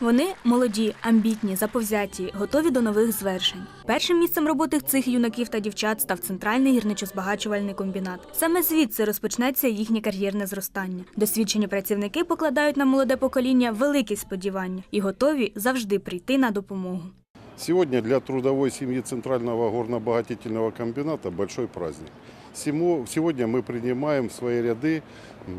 Вони молоді, амбітні, заповзяті, готові до нових звершень. Першим місцем роботи цих юнаків та дівчат став центральний гірничо-збагачувальний комбінат. Саме звідси розпочнеться їхнє кар'єрне зростання. Досвідчені працівники покладають на молоде покоління великі сподівання і готові завжди прийти на допомогу. Сегодня для трудовой семьи Центрального горно-обогатительного комбината большой праздник. Сему- Сегодня мы принимаем в свои ряды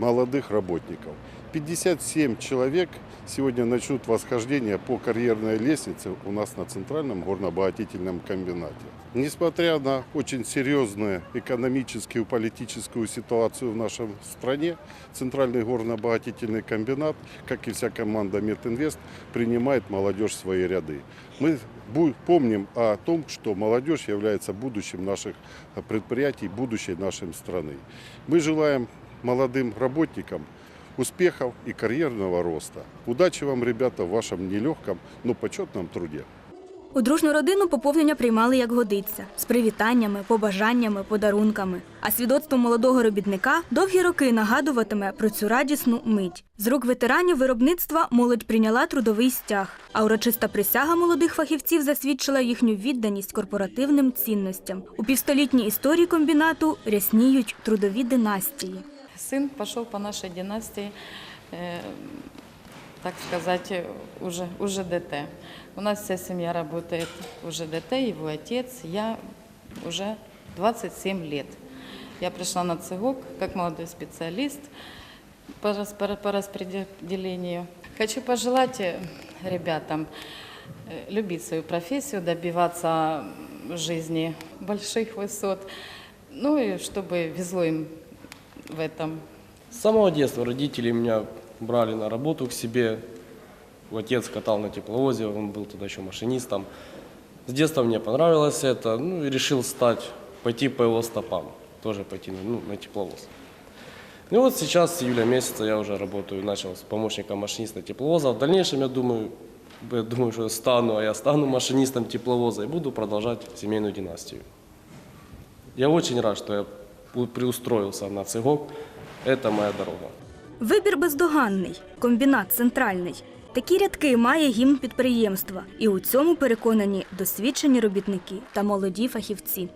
молодых работников. 57 человек сегодня начнут восхождение по карьерной лестнице у нас на Центральном горно-обогатительном комбинате. Несмотря на очень серьезную экономическую и политическую ситуацию в нашей стране, Центральный горно-обогатительный комбинат, как и вся команда Мединвест, принимает молодежь в свои ряды. Мы бу- помним о том, что молодежь является будущим наших э, предприятий, будущей нашей страны. Мы желаем молодым работникам успехов и карьерного роста. Удачи вам, ребята, в вашем нелегком, но почетном труде. У дружну родину поповнення приймали як годиться з привітаннями, побажаннями, подарунками. А свідоцтво молодого робітника довгі роки нагадуватиме про цю радісну мить. З рук ветеранів виробництва молодь прийняла трудовий стяг, а урочиста присяга молодих фахівців засвідчила їхню відданість корпоративним цінностям. У півстолітній історії комбінату рясніють трудові династії Сын пошел по нашей династии, э, так сказать, э, уже, уже ДТ. У нас вся семья работает уже ДТ, его отец, я уже 27 лет. Я пришла на ЦИГОК как молодой специалист по, рас- по- по распределению. Хочу пожелать э, ребятам э, любить свою профессию, добиваться в жизни больших высот, ну и чтобы везло им в этом. С самого детства родители меня брали на работу к себе. Отец катал на тепловозе, он был тогда еще машинистом. С детства мне понравилось это, ну и решил стать, пойти по его стопам, тоже пойти ну, на тепловоз. Ну вот сейчас, с июля месяца, я уже работаю, начал с помощника машиниста тепловоза. В дальнейшем, я думаю, я думаю, что стану, а я стану машинистом тепловоза и буду продолжать семейную династию. Я очень рад, что я приустроился на ЦИГОК. Это моя дорога. Вибір бездоганний, комбінат центральний. Такі рядки має гімн підприємства, і у цьому переконані досвідчені робітники та молоді фахівці.